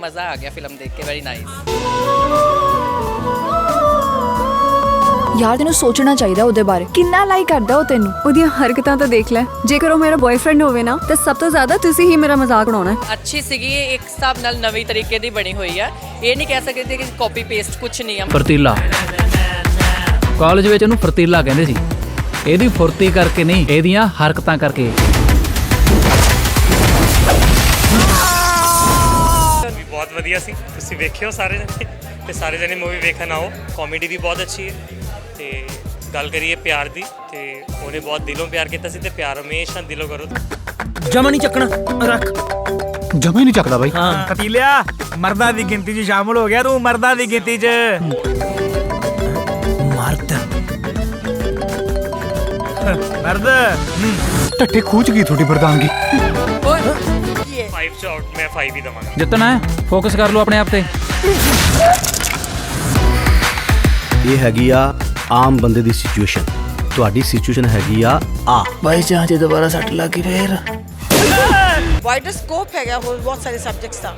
ਮਜ਼ਾ ਆ ਗਿਆ ਫਿਲਮ ਦੇਖ ਕੇ ਵੈਰੀ ਨਾਈਸ ਯਾਰ ਤੈਨੂੰ ਸੋਚਣਾ ਚਾਹੀਦਾ ਉਹਦੇ ਬਾਰੇ। ਕਿੰਨਾ ਲਾਈਕ ਕਰਦਾ ਉਹ ਤੈਨੂੰ? ਉਹਦੀਆਂ ਹਰਕਤਾਂ ਤਾਂ ਦੇਖ ਲੈ। ਜੇਕਰ ਉਹ ਮੇਰਾ ਬॉयਫ੍ਰੈਂਡ ਹੋਵੇ ਨਾ ਤਾਂ ਸਭ ਤੋਂ ਜ਼ਿਆਦਾ ਤੁਸੀਂ ਹੀ ਮੇਰਾ ਮਜ਼ਾਕ ਉਡਾਉਣਾ ਹੈ। ਅੱਛੀ ਸੀਗੀ ਇੱਕ ਹਿਸਾਬ ਨਾਲ ਨਵੀਂ ਤਰੀਕੇ ਦੀ ਬਣੀ ਹੋਈ ਆ। ਇਹ ਨਹੀਂ ਕਹਿ ਸਕਦੇ ਕਿ ਕਾਪੀ ਪੇਸਟ ਕੁਝ ਨਹੀਂ ਆ। ਫਰਤੀਲਾ। ਕਾਲਜ ਵਿੱਚ ਇਹਨੂੰ ਫਰਤੀਲਾ ਕਹਿੰਦੇ ਸੀ। ਇਹਦੀ ਫੁਰਤੀ ਕਰਕੇ ਨਹੀਂ ਇਹਦੀਆਂ ਹਰਕਤਾਂ ਕਰਕੇ। ਬਹੁਤ ਵਧੀਆ ਸੀ। ਤੁਸੀਂ ਵੇਖਿਓ ਸਾਰੇ ਜਣੇ। ਤੇ ਸਾਰੇ ਜਣੇ ਮੂਵੀ ਵੇਖਣ ਆਓ। ਕਾਮੇਡੀ ਵੀ ਬਹੁਤ ਅੱਛੀ ਹੈ। ਤੇ ਗੱਲ ਕਰੀਏ ਪਿਆਰ ਦੀ ਤੇ ਉਹਨੇ ਬਹੁਤ ਦਿਲੋਂ ਪਿਆਰ ਕੀਤਾ ਸੀ ਤੇ ਪਿਆਰ ਹਮੇਸ਼ਾ ਦਿਲੋਂ ਕਰੋ। ਜਮਾ ਨਹੀਂ ਚੱਕਣਾ। ਰੱਖ। ਜਮਾ ਹੀ ਨਹੀਂ ਚੱਕਦਾ ਬਾਈ। ਹਾਂ। ਪਤੀਲਿਆ ਮਰਦਾਂ ਦੀ ਗਿਣਤੀ 'ਚ ਸ਼ਾਮਲ ਹੋ ਗਿਆ ਤੂੰ ਮਰਦਾਂ ਦੀ ਗਿਣਤੀ 'ਚ। ਮਰਦ। ਮਰਦ। ਟੱਟੇ ਖੂਚ ਗਈ ਤੁਹਾਡੀ ਪ੍ਰਧਾਨਗੀ 5 ਚ ਆਊਟ ਮੈਂ 5 ਹੀ ਦਵਾਂਗਾ। ਜਿੱਤਣਾ ਹੈ ਫੋਕਸ ਕਰ ਲਓ ਆਪਣੇ ਆਪ ਤੇ। ਇਹ ਹੈਗੀ ਆ ਆਮ ਬੰਦੇ ਦੀ ਸਿਚੁਏਸ਼ਨ ਤੁਹਾਡੀ ਸਿਚੁਏਸ਼ਨ ਹੈਗੀ ਆ ਆ। ਬਾਈ ਚਾਂਸ ਜੇ ਦੁਬਾਰਾ ਸੱਟ ਲੱਗ ਗਈ ਫੇਰ। ਵਾਈਡਰ ਸਕੋਪ ਹੈਗਾ ਹੋਰ ਬਹੁਤ ਸਾਰੇ ਸਬਜੈਕਟਸ ਦਾ।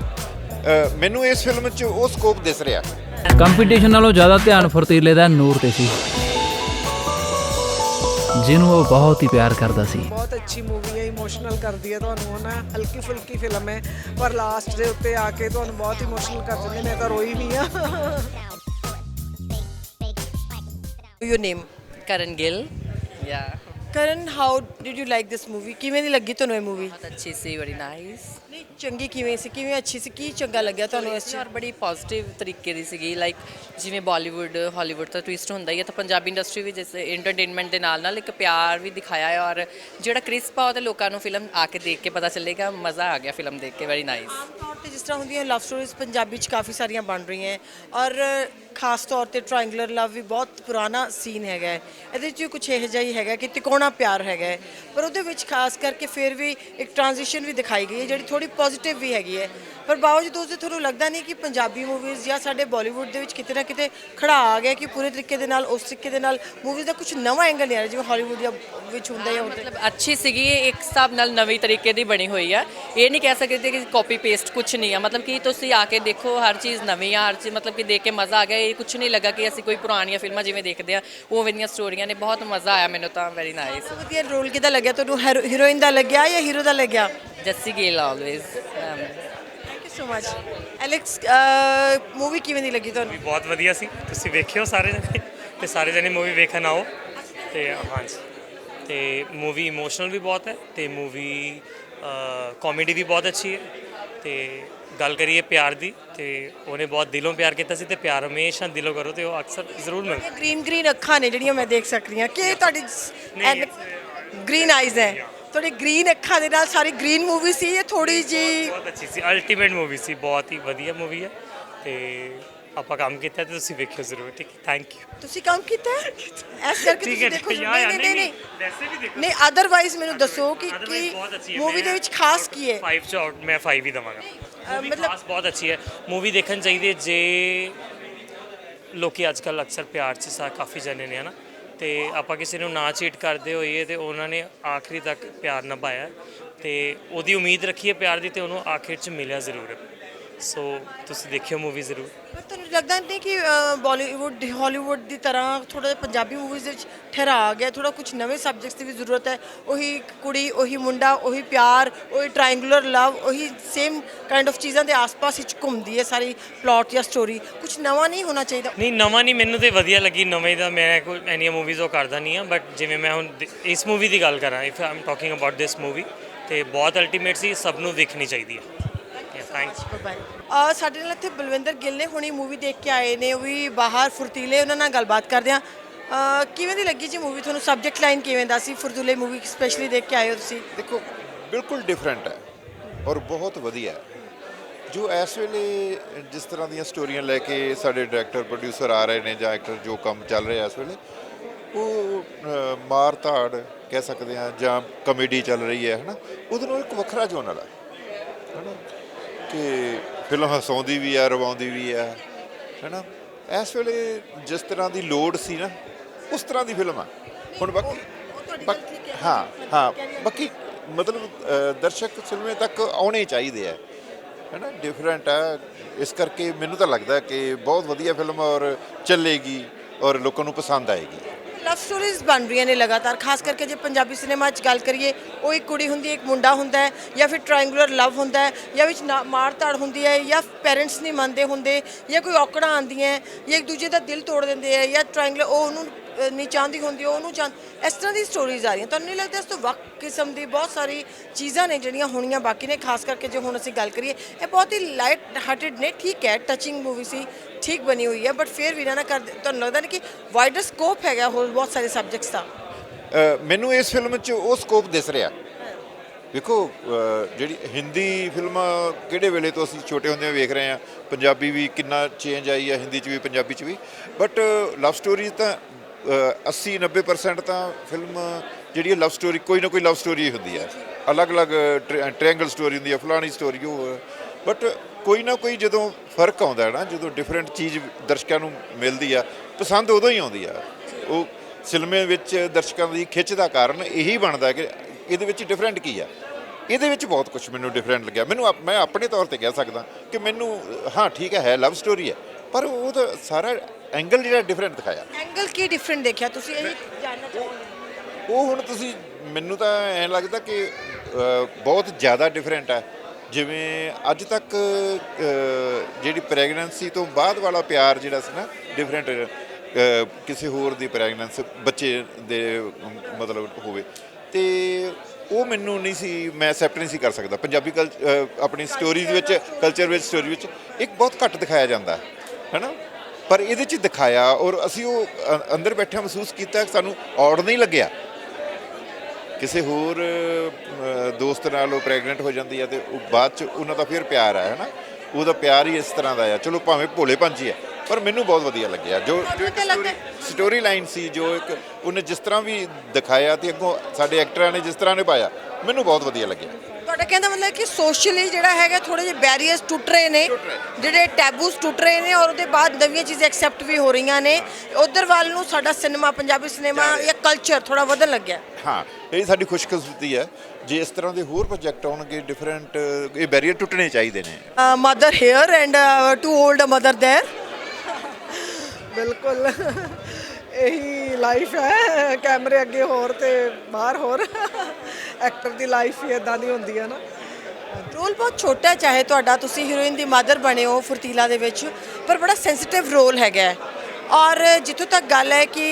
ਮੈਨੂੰ ਇਸ ਫਿਲਮ 'ਚ ਉਹ ਸਕੋਪ ਦਿਸ ਰਿਹਾ। ਕੰਪੀਟੀਸ਼ਨ ਨਾਲੋਂ ਜ਼ਿਆਦਾ ਧਿਆਨ ਫਰਤੀਲੇ ਦਾ ਨੂਰ ਤੇ ਸੀ। ਜਿਹਨੂੰ ਉਹ ਬਹੁਤ ਹੀ ਪਿਆਰ ਕਰਦਾ ਸੀ ਬਹੁਤ ਅੱਛੀ ਮੂਵੀ ਹੈ ਇਮੋਸ਼ਨਲ ਕਰਦੀ ਹੈ ਤੁਹਾਨੂੰ ਹਨਾ ਹਲਕੀ ਫੁਲਕੀ ਫਿਲਮ ਹੈ ਪਰ ਲਾਸਟ ਦੇ ਉੱਤੇ ਆ ਕੇ ਤੁਹਾਨੂੰ ਬਹੁਤ ਇਮੋਸ਼ਨਲ ਕਰ ਦਿੰਦੇ ਮੈਂ ਤਾਂ ਰੋਈ ਨਹੀਂ ਆ ਯੂਰ ਨੇਮ ਕਰਨ ਗਿੱਲ ਯਾ Karan how did you like this movie ਕਿਵੇਂ ਦੀ ਲੱਗੀ ਤੁਹਾਨੂੰ ਇਹ ਮੂਵੀ ਬਹੁਤ ਅੱਛੀ ਸੀ ਵੈਰੀ ਨਾਈਸ ਨਹੀਂ ਚੰਗੀ ਕਿਵੇਂ ਸੀ ਕਿਵੇਂ ਅੱਛੀ ਸੀ ਕੀ ਚੰਗਾ ਲੱਗਿਆ ਤੁਹਾਨੂੰ ਇਸ 'ਚ ਔਰ ਬੜੀ ਪੋਜ਼ਿਟਿਵ ਤਰੀਕੇ ਦੀ ਸੀਗੀ ਲਾਈਕ ਜਿਵੇਂ ਬਾਲੀਵੁੱਡ ਹਾਲੀਵੁੱਡ ਦਾ ਟਵਿਸਟ ਹੁੰਦਾ ਹੀ ਹੈ ਤਾਂ ਪੰਜਾਬੀ ਇੰਡਸਟਰੀ ਵੀ ਜਿਸ ਐਂਟਰਟੇਨਮੈਂਟ ਦੇ ਨਾਲ ਨਾਲ ਇੱਕ ਪਿਆਰ ਵੀ ਦਿਖਾਇਆ ਹੈ ਔਰ ਜਿਹੜਾ ਕ੍ਰਿਸਪ ਆ ਉਹ ਤੇ ਲੋਕਾਂ ਨੂੰ ਫਿਲਮ ਆ ਕੇ ਦੇਖ ਕੇ ਪਤਾ ਚੱਲੇਗਾ ਮਜ਼ਾ ਆ ਗਿਆ ਫਿਲਮ ਦੇਖ ਕੇ ਵੈਰੀ ਨਾਈਸ ਆਮ ਤੌਰ ਤੇ ਜਿਸ ਤਰ੍ਹਾਂ ਹੁੰਦੀਆਂ ਲਵ ਸਟੋਰੀਜ਼ ਪੰਜਾਬੀ 'ਚ ਕਾਫੀ ਸਾਰੀਆਂ ਬਣ ਰਹੀਆਂ ਔਰ ਖਾਸ ਤੌਰ ਤੇ ਟ੍ਰਾਇੰਗੂਲਰ ਲਵ ਵੀ ਬਹੁਤ ਪੁਰਾਣਾ ਸੀਨ ਹੈਗਾ ਹੈ। ਇਹਦੇ 'ਚ ਕੁਝ ਇਹੋ ਜਿਹਾ ਹੀ ਹੈਗਾ ਕਿ ਤਿਕੋਣਾ ਪਿਆਰ ਹੈਗਾ ਹੈ। ਪਰ ਉਹਦੇ ਵਿੱਚ ਖਾਸ ਕਰਕੇ ਫਿਰ ਵੀ ਇੱਕ ਟ੍ਰਾਂਜੀਸ਼ਨ ਵੀ ਦਿਖਾਈ ਗਈ ਹੈ ਜਿਹੜੀ ਥੋੜੀ ਪੋਜ਼ਿਟਿਵ ਵੀ ਹੈਗੀ ਹੈ। ਪਰ ਬਾਵਜੂਦ ਉਸ ਦੇ ਤੁਹਾਨੂੰ ਲੱਗਦਾ ਨਹੀਂ ਕਿ ਪੰਜਾਬੀ ਮੂਵੀਜ਼ ਜਾਂ ਸਾਡੇ ਬਾਲੀਵੁੱਡ ਦੇ ਵਿੱਚ ਕਿਤੇ ਨਾ ਕਿਤੇ ਖੜਾ ਆ ਗਿਆ ਕਿ ਪੂਰੇ ਤਰੀਕੇ ਦੇ ਨਾਲ ਉਸ ਤਰੀਕੇ ਦੇ ਨਾਲ ਮੂਵੀਜ਼ ਦਾ ਕੁਝ ਨਵਾਂ ਐਂਗਲ ਨਹੀਂ ਆ ਰਿਹਾ ਜਿਵੇਂ ਹਾਲੀਵੁੱਡ ਜਾਂ ਵਿੱਚ ਹੁੰਦਾ ਹੈ ਮਤਲਬ ਅੱਛੀ ਸੀਗੀ ਇਹ ਇੱਕ ਹਿਸਾਬ ਨਾਲ ਨਵੀਂ ਤਰੀਕੇ ਦੀ ਬਣੀ ਹੋਈ ਆ। ਇਹ ਨਹੀਂ ਕਹਿ ਸਕਦੇ ਕਿ ਕਾਪੀ ਪੇਸਟ ਕੁਝ ਨਹੀਂ ਆ। ਮਤਲਬ ਕਿ ਤੁਸੀਂ ਆ ਕੇ ਦੇਖੋ ਹਰ ਚੀਜ਼ ਨਵੀਂ ਆ ਹਰ ਚੀਜ਼ ਮਤਲਬ ਕਿ ਦੇਖ ਕੇ ਮਜ਼ਾ ਆ ਗਿਆ। ਇਹ ਕੁਝ ਨਹੀਂ ਲੱਗਾ ਕਿ ਅਸੀਂ ਕੋਈ ਪੁਰਾਣੀਆਂ ਫਿਲਮਾਂ ਜਿਵੇਂ ਦੇਖਦੇ ਆ ਉਵੇਂ ਦੀਆਂ ਸਟੋਰੀਆਂ ਨੇ। ਬਹੁਤ ਮਜ਼ਾ ਆਇਆ ਮੈਨੂੰ ਤਾਂ ਵੈਰੀ ਨਾਈਸ ਵਧੀਆ ਰੋਲ ਕਿਦਾਂ ਲੱਗਿਆ? ਤੁਹਾਨੂੰ ਹੀਰੋਇਨ ਦਾ ਲੱਗਿਆ ਜਾਂ ਹੀਰੋ ਦਾ ਲੱਗਿਆ? Jassi Gill always thank you so much Alex movie ਕਿਵੇਂ ਦੀ ਲੱਗੀ ਤੁਹਾਨੂੰ? ਵੀ ਬਹੁਤ ਵਧੀਆ ਸੀ। ਤੁਸੀਂ ਵੇਖਿਓ ਸਾਰੇ ਜਣੇ ਤੇ ਸਾਰੇ ਜਣੇ ਮੂਵੀ ਵੇਖਣ ਆਓ। ਤੇ ਹਾਂਜੀ ਤੇ ਮੂਵੀ ਇਮੋਸ਼ਨਲ ਵੀ ਬਹੁਤ ਹੈ ਤੇ ਮੂਵੀ ਕਾਮੇਡੀ ਵੀ ਬਹੁਤ ਅੱਛੀ ਹੈ। ਤੇ ਗੱਲ ਕਰੀਏ ਪਿਆਰ ਦੀ ਤੇ ਉਹਨੇ ਬਹੁਤ ਦਿਲੋਂ ਪਿਆਰ ਕੀਤਾ ਸੀ ਤੇ ਪਿਆਰ ਹਮੇਸ਼ਾ ਦਿਲੋਂ ਕਰੋ ਤੇ ਉਹ ਅਕਸਰ ਜ਼ਰੂਰ ਮਿਲਦਾ। ਗ੍ਰੀਨ ਗ੍ਰੀਨ ਅੱਖਾਂ ਨੇ ਜਿਹੜੀਆਂ ਮੈਂ ਦੇਖ ਸਕਦੀ ਹਾਂ। ਕਿ ਤੁਹਾਡੀ ਗ੍ਰੀਨ ਆਈਜ਼ ਹੈ? ਤੁਹਾਡੀ ਗ੍ਰੀਨ ਅੱਖਾਂ ਦੇ ਨਾਲ ਸਾਰੀ ਗ੍ਰੀਨ ਮੂਵੀ ਸੀ ਇਹ ਥੋੜੀ ਜੀ ਬਹੁਤ ਅੱਛੀ ਸੀ। ਅਲਟੀਮੇਟ ਮੂਵੀ ਸੀ ਬਹੁਤ ਹੀ ਵਧੀਆ ਮੂਵੀ ਹੈ। ਤੇ ਆਪਾਂ ਕੰਮ ਕੀਤਾ ਤੇ ਤੁਸੀਂ ਵੇਖਿਓ ਜ਼ਰੂਰ ਠੀਕ ਹੈ? ਥੈਂਕ ਯੂ ਤੁਸੀਂ ਕੰਮ ਕੀਤਾ ਹੈ? ਐਸ ਕਰਕੇ ਠੀਕ ਹੈ, ਤੁਸੀਂ ਦੇਖੋ ਠੀਕ ਹੈ, ਨਹੀਂ ਨਹੀਂ ਨਹੀਂ ਵੈਸੇ ਵੀ ਦੇਖੋ। ਨਹੀਂ ਅਦਰਵਾਈਜ਼ ਮੈਨੂੰ ਦੱਸੋ ਕਿ Otherwise ਕੀ ਬਹੁਤ ਅੱਛੀ ਹੈ। ਮੂਵੀ ਦੇ ਮੈਂ ਵਿੱਚ ਖਾਸ ਕੀ ਹੈ? 5 ਚ ਆਊਟ ਮੈਂ 5 ਹੀ ਦਵਾਂਗਾ। ਮੂਵੀ ਮਤਲਬ ਖਾਸ ਬਹੁਤ ਅੱਛੀ ਹੈ। ਮੂਵੀ ਦੇਖਣ ਚਾਹੀਦੀ ਹੈ ਜੇ ਲੋਕੀ ਅੱਜ ਕੱਲ ਅਕਸਰ ਪਿਆਰ ਚ ਸਾ ਕਾਫੀ ਜਣੇ ਨੇ ਹਨਾ ਤੇ ਆਪਾਂ ਕਿਸੇ ਨੂੰ ਨਾ ਚੀਟ ਕਰਦੇ ਹੋਈਏ ਤੇ ਉਹਨਾਂ ਨੇ ਆਖਰੀ ਤੱਕ ਪਿਆਰ ਨਿਭਾਇਆ ਤੇ ਉਹਦੀ ਉਮੀਦ ਰੱਖੀ ਹੈ ਪਿਆਰ ਦੀ ਤੇ ਉਹਨੂੰ ਆਖਿਰ ਚ ਮਿਲਿਆ ਜ਼ਰੂਰ। ਹੈ ਸੋ ਤੁਸੀਂ ਦੇਖਿਓ ਮੂਵੀ ਜ਼ਰੂਰ। ਪਰ ਤੁਹਾਨੂੰ ਲੱਗਦਾ ਨਹੀਂ ਕਿ ਬਾਲੀਵੁੱਡ ਹਾਲੀਵੁੱਡ ਦੀ ਤਰ੍ਹਾਂ ਥੋੜਾ ਜਿਹਾ ਪੰਜਾਬੀ ਮੂਵੀਜ਼ ਵਿੱਚ ਠਹਿਰਾ ਆ ਗਿਆ ਥੋੜਾ ਕੁਝ ਨਵੇਂ ਸਬਜੈਕਟਸ ਦੀ ਵੀ ਜ਼ਰੂਰਤ ਹੈ। ਉਹੀ ਕੁੜੀ ਉਹੀ ਮੁੰਡਾ ਉਹੀ ਪਿਆਰ ਉਹੀ ਟ੍ਰਾਇੰਗੂਲਰ ਲਵ ਉਹੀ ਸੇਮ ਕਾਈਂਡ ਆਫ ਚੀਜ਼ਾਂ ਦੇ ਆਸ-ਪਾਸ ਵਿੱਚ ਘੁੰਮਦੀ ਹੈ ਸਾਰੀ ਪਲਾਟ ਜਾਂ ਸਟੋਰੀ ਕੁਝ ਨਵਾਂ ਨਹੀਂ ਹੋਣਾ ਚਾਹੀਦਾ। ਨਹੀਂ ਨਵਾਂ ਨਹੀਂ ਮੈਨੂੰ ਤੇ ਵਧੀਆ ਲੱਗੀ ਨਵੇਂ ਦਾ। ਮੈਂ ਕੋਈ ਐਨੀਆਂ ਮੂਵੀਜ਼ ਉਹ ਕਰਦਾ ਨਹੀਂ ਆ ਬਟ ਜਿਵੇਂ ਮੈਂ ਹੁਣ ਇਸ ਮੂਵੀ ਦੀ ਗੱਲ ਕਰਾਂ if I'm talking about this movie ਤੇ ਬਹੁਤ ਅਲਟੀਮੇਟ ਸੀ ਸਭ ਨੂੰ ਵੇਖਣੀ ਚਾਹੀਦੀ ਹੈ। ਥੈਂਕਸ ਬਾਏ ਆ ਸਾਡੇ ਨਾਲ ਇੱਥੇ ਬਲਵਿੰਦਰ ਗਿੱਲ ਨੇ ਹੁਣੀ ਮੂਵੀ ਦੇਖ ਕੇ ਆਏ ਨੇ ਉਹ ਵੀ ਬਾਹਰ ਫੁਰਤੀਲੇ ਉਹਨਾਂ ਨਾਲ ਗੱਲਬਾਤ ਕਰਦੇ ਆ ਕਿਵੇਂ ਦੀ ਲੱਗੀ ਜੀ ਮੂਵੀ ਤੁਹਾਨੂੰ ਸਬਜੈਕਟ ਲਾਈਨ ਕਿਵੇਂ ਦਾ ਸੀ? ਫੁਰਤੀਲੇ ਮੂਵੀ ਸਪੈਸ਼ਲੀ ਦੇਖ ਕੇ ਆਏ ਹੋ ਤੁਸੀਂ? ਦੇਖੋ ਬਿਲਕੁਲ ਡਿਫਰੈਂਟ ਹੈ ਔਰ ਬਹੁਤ ਵਧੀਆ ਹੈ। ਜੋ ਇਸ ਵੇਲੇ ਜਿਸ ਤਰ੍ਹਾਂ ਦੀਆਂ ਸਟੋਰੀਆਂ ਲੈ ਕੇ ਸਾਡੇ ਡਾਇਰੈਕਟਰ ਪ੍ਰੋਡਿਊਸਰ ਆ ਰਹੇ ਨੇ ਜਾਂ ਐਕਟਰ ਜੋ ਕੰਮ ਚੱਲ ਰਿਹਾ ਇਸ ਵੇਲੇ ਉਹ ਮਾਰ ਧਾੜ ਕਹਿ ਸਕਦੇ ਆ ਜਾਂ ਕਮੇਡੀ ਚੱਲ ਰਹੀ ਹੈ ਹਨਾ? ਉਹਦੇ ਨਾਲ ਇੱਕ ਵੱਖਰਾ ਜੋਨਰ ਹੈ। ਹਨਾ? ਕਿ ਫਿਲਮ ਹਸਾਉਂਦੀ ਵੀ ਆ ਰਵਾਉਂਦੀ ਵੀ ਆ ਹੈਨਾ? ਇਸ ਵੇਲੇ ਜਿਸ ਤਰ੍ਹਾਂ ਦੀ ਲੋੜ ਸੀ ਨਾ ਉਸ ਤਰ੍ਹਾਂ ਦੀ ਫਿਲਮ ਆ। ਹੁਣ ਬਾਕੀ ਹਾਂ ਹਾਂ ਬਾਕੀ ਮਤਲਬ ਦਰਸ਼ਕ ਸਿਨੇਮੇ ਤੱਕ ਆਉਣੇ ਚਾਹੀਦੇ ਆ ਹੈ ਨਾ ਡਿਫਰੈਂਟ ਹੈ ਇਸ ਕਰਕੇ ਮੈਨੂੰ ਤਾਂ ਲੱਗਦਾ ਕਿ ਬਹੁਤ ਵਧੀਆ ਫਿਲਮ ਔਰ ਚੱਲੇਗੀ ਔਰ ਲੋਕਾਂ ਨੂੰ ਪਸੰਦ ਆਏਗੀ। ਲਵ ਸਟੋਰੀਜ਼ ਬਣ ਰਹੀਆਂ ਨੇ ਲਗਾਤਾਰ, ਖਾਸ ਕਰਕੇ ਜੇ ਪੰਜਾਬੀ ਸਿਨੇਮਾ 'ਚ ਗੱਲ ਕਰੀਏ, ਉਹ ਇੱਕ ਕੁੜੀ ਹੁੰਦੀ ਹੈ, ਇੱਕ ਮੁੰਡਾ ਹੁੰਦਾ ਹੈ, ਜਾਂ ਫਿਰ ਟ੍ਰਾਇੰਗੂਲਰ ਲਵ ਹੁੰਦਾ ਹੈ, ਜਾਂ ਵਿੱਚ ਨਾ- ਮਾਰ ਧਾੜ ਹੁੰਦੀ ਹੈ, ਜਾਂ ਪੇਰੈਂਟਸ ਨਹੀਂ ਮੰਨਦੇ ਹੁੰਦੇ, ਜਾਂ ਕੋਈ ਔਕੜਾਂ ਆਉਂਦੀਆਂ ਜਾਂ ਇੱਕ ਦੂਜੇ ਦਾ ਦਿਲ ਤੋੜ ਦਿੰਦੇ ਆ ਜਾਂ ਟ੍ਰਾਇੰਗੂਲਰ ਉਹ ਉਹਨੂੰ ਨਹੀਂ ਚਾਹੁੰਦੀ ਹੁੰਦੀ, ਉਹ ਉਹਨੂੰ ਚਾਹ, ਇਸ ਤਰ੍ਹਾਂ ਦੀ ਸਟੋਰੀਜ਼ ਆ ਰਹੀਆਂ। ਤੁਹਾਨੂੰ ਨਹੀਂ ਲੱਗਦਾ ਇਸ ਤੋਂ ਵੱਖ ਕਿਸਮ ਦੀ ਬਹੁਤ ਸਾਰੀ ਚੀਜ਼ਾਂ ਨੇ ਜਿਹੜੀਆਂ ਹੋਣੀਆਂ ਬਾਕੀ ਨੇ? ਖਾਸ ਕਰਕੇ ਜੇ ਹੁਣ ਅਸੀਂ ਗੱਲ ਕਰੀਏ, ਇਹ ਬਹੁਤ ਹੀ ਲਾਈਟ ਹਾਰਟਡ ਨੇ, ਠੀਕ ਹੈ ਟੱਚਿੰਗ ਮੂਵੀ ਸੀ ਠੀਕ ਬਣੀ ਹੋਈ ਹੈ ਬਟ ਫਿਰ ਵੀ ਨਾ ਨਾ ਕਰ ਤੁਹਾਨੂੰ ਲੱਗਦਾ ਨਹੀਂ ਕਿ ਵਾਈਡਰ ਸਕੋਪ ਹੈਗਾ ਹੋਰ ਬਹੁਤ ਸਾਰੇ ਸਬਜੈਕਟਸ ਦਾ? ਮੈਨੂੰ ਇਸ ਫਿਲਮ 'ਚ ਉਹ ਸਕੋਪ ਦਿਸ ਰਿਹਾ। ਵੇਖੋ ਜਿਹੜੀ ਹਿੰਦੀ ਫਿਲਮਾਂ ਕਿਹੜੇ ਵੇਲੇ ਤੋਂ ਅਸੀਂ ਛੋਟੇ ਹੁੰਦੇ ਵੇਖ ਰਹੇ ਹਾਂ ਪੰਜਾਬੀ ਵੀ ਕਿੰਨਾ ਚੇਂਜ ਆਈ ਹੈ ਹਿੰਦੀ 'ਚ ਵੀ ਪੰਜਾਬੀ 'ਚ ਵੀ। ਬਟ ਲਵ ਸਟੋਰੀਜ਼ ਤਾਂ ਅ, 80 90% ਤਾਂ ਫਿਲਮ ਜਿਹੜੀ ਲਵ ਸਟੋਰੀ ਕੋਈ ਨਾ ਕੋਈ ਲਵ ਸਟੋਰੀ ਹੀ ਹੁੰਦੀ ਹੈ। ਅਲੱਗ-ਅਲੱਗ ਟ੍ਰਾਇੰਗਲ ਸਟੋਰੀ ਹੁੰਦੀ ਹੈ ਫਲਾਣੀ ਸਟੋਰੀ ਉਹ। ਬਟ ਕੋਈ ਨਾ ਕੋਈ ਜਦੋਂ ਫ਼ਰਕ ਆਉਂਦਾ ਹੈ ਨਾ ਜਦੋਂ ਡਿਫਰੈਂਟ ਚੀਜ਼ ਦਰਸ਼ਕਾਂ ਨੂੰ ਮਿਲਦੀ ਆ ਪਸੰਦ ਉਦੋਂ ਹੀ ਆਉਂਦੀ ਆ। ਉਹ ਸਿਨੇਮੇ ਵਿੱਚ ਦਰਸ਼ਕਾਂ ਦੀ ਖਿੱਚ ਦਾ ਕਾਰਨ ਇਹੀ ਬਣਦਾ ਕਿ ਇਹਦੇ ਵਿੱਚ ਡਿਫਰੈਂਟ ਕੀ ਆ। ਇਹਦੇ ਵਿੱਚ ਬਹੁਤ ਕੁਝ ਮੈਨੂੰ ਡਿਫਰੈਂਟ ਲੱਗਿਆ। ਮੈਨੂੰ ਮੈਂ ਆਪਣੇ ਤੌਰ ਤੇ ਕਹਿ ਸਕਦਾ ਕਿ ਮੈਨੂੰ ਹਾਂ ਠੀਕ ਹੈ ਲਵ ਸਟੋਰੀ ਹੈ ਪਰ ਉਹ ਤਾਂ ਸਾਰਾ ਐਂਗਲ ਜਿਹੜਾ ਡਿਫਰੈਂਟ ਦਿਖਾਇਆ। ਐਂਗਲ ਕੀ ਡਿਫਰੈਂਟ ਦੇਖਿਆ? ਤੁਸੀਂ ਇਹ ਜਾਣਨਾ ਚਾਹੋਗੇ? ਉਹ ਹੁਣ ਤੁਸੀਂ ਮੈਨੂੰ ਤਾਂ ਐਂ ਲੱਗਦਾ ਕਿ ਬਹੁਤ ਜ਼ਿਆਦਾ ਡਿਫਰੈਂਟ ਹੈ। ਜਿਵੇਂ ਅੱਜ ਤੱਕ ਜਿਹੜੀ ਪ੍ਰੈਗਨੈਂਸੀ ਤੋਂ ਬਾਅਦ ਵਾਲਾ ਪਿਆਰ ਜਿਹੜਾ ਸੀ ਨਾ ਡਿਫਰੈਂਟ ਕਿਸੇ ਹੋਰ ਦੀ ਪ੍ਰੈਗਨੈਂਸ ਬੱਚੇ ਦੇ, ਮਤਲਬ ਹੋਵੇ। ਤੇ ਉਹ ਮੈਨੂੰ ਨਹੀਂ ਸੀ, ਮੈਂ ਐਕਸੈਪਟ ਨਹੀਂ ਸੀ ਕਰ ਸਕਦਾ। ਪੰਜਾਬੀ ਕਲ ਆਪਣੀ ਸਟੋਰੀਜ਼ ਵਿੱਚ ਕਲਚਰ ਵਿੱਚ ਸਟੋਰੀ ਵਿੱਚ ਇੱਕ ਬਹੁਤ ਘੱਟ ਦਿਖਾਇਆ ਜਾਂਦਾ ਹੈ, ਹੈਨਾ? ਪਰ ਇਹਦੇ ਚ ਦਿਖਾਇਆ ਔਰ ਅਸੀਂ ਉਹ ਅ- ਅੰਦਰ ਬੈਠਿਆ ਮਹਿਸੂਸ ਕੀਤਾ ਸਾਨੂੰ ਔੜ ਨਹੀਂ ਲੱਗਿਆ। ਕਿਸੇ ਹੋਰ ਦੋਸਤ ਨਾਲ ਉਹ ਪ੍ਰੈਗਨੈਂਟ ਹੋ ਜਾਂਦੀ ਹੈ ਤੇ ਉਹ ਬਾਅਦ ਚ ਉਹਨਾਂ ਦਾ ਫਿਰ ਪਿਆਰ ਆ ਹੈ ਨਾ ਉਹਦਾ ਪਿਆਰ ਹੀ ਇਸ ਤਰ੍ਹਾਂ ਦਾ ਆ। ਚਲੋ ਭਾਵੇਂ ਭੋਲੇ ਪੰਛੀ ਹੈ ਪਰ ਮੈਨੂੰ ਬਹੁਤ ਵਧੀਆ ਲੱਗਿਆ। ਜੋ ਸਟੋਰੀ ਲਾਈਨ ਸੀ ਜੋ ਇੱਕ ਉਹਨੇ ਜਿਸ ਤਰ੍ਹਾਂ ਵੀ ਦਿਖਾਇਆ ਤੇ ਅੱਗੋਂ ਸਾਡੇ ਐਕਟਰਾਂ ਨੇ ਜਿਸ ਤਰ੍ਹਾਂ ਨਿਭਾਇਆ ਮੈਨੂੰ ਬਹੁਤ ਵਧੀਆ ਲੱਗਿਆ। ਤਾਂ ਕਹਿੰਦਾ ਮਤਲਬ ਕਿ ਸੋਸ਼ਲੀ ਜਿਹੜਾ ਹੈਗਾ ਥੋੜੇ ਜਿਹੇ ਬੈਰੀਅਰਸ ਟੁੱਟ ਰਹੇ ਨੇ ਜਿਹੜੇ ਟੈਬੂਸ ਟੁੱਟ ਰਹੇ ਨੇ ਔਰ ਉਹਦੇ ਬਾਅਦ ਨਵੀਆਂ ਚੀਜ਼ਾਂ ਐਕਸੈਪਟ ਵੀ ਹੋ ਰਹੀਆਂ ਨੇ। ਉਧਰ ਵੱਲ ਨੂੰ ਸਾਡਾ ਸਿਨੇਮਾ ਪੰਜਾਬੀ ਸਿਨੇਮਾ ਜਾਂ ਕਲਚਰ ਥੋੜਾ ਵਧਣ ਲੱਗਿਆ। ਹਾਂ ਇਹ ਸਾਡੀ ਖੁਸ਼ਕਿਸਮਤੀ ਹੈ। ਜੇ ਇਸ ਤਰ੍ਹਾਂ ਦੇ ਹੋਰ ਪ੍ਰੋਜੈਕਟ ਆਉਣਗੇ ਡਿਫਰੈਂਟ ਇਹ ਬੈਰੀਅਰ ਟੁੱਟਣੇ ਚਾਹੀਦੇ ਨੇ। Mother here and two old mother there ਬਿਲਕੁਲ। ਇਹੀ ਲਾਈਫ ਹੈ। ਕੈਮਰੇ ਅੱਗੇ ਹੋਰ ਤੇ ਬਾਹਰ ਹੋਰ। ਐਕਟਰ ਦੀ ਲਾਈਫ ਹੀ ਇਦਾਂ ਦੀ ਹੁੰਦੀ ਹੈ ਨਾ ਰੋਲ ਬਹੁਤ ਛੋਟਾ ਚਾਹੇ ਤੁਹਾਡਾ ਤੁਸੀਂ ਹੀਰੋਇਨ ਦੀ ਮਦਰ ਬਣੇ ਹੋ ਫੁਰਤੀਲਾ ਦੇ ਵਿੱਚ, ਪਰ ਬੜਾ ਸੈਂਸਿਟਿਵ ਰੋਲ ਹੈਗਾ ਹੈ। ਔਰ ਜਿੱਥੋਂ ਤੱਕ ਗੱਲ ਹੈ ਕਿ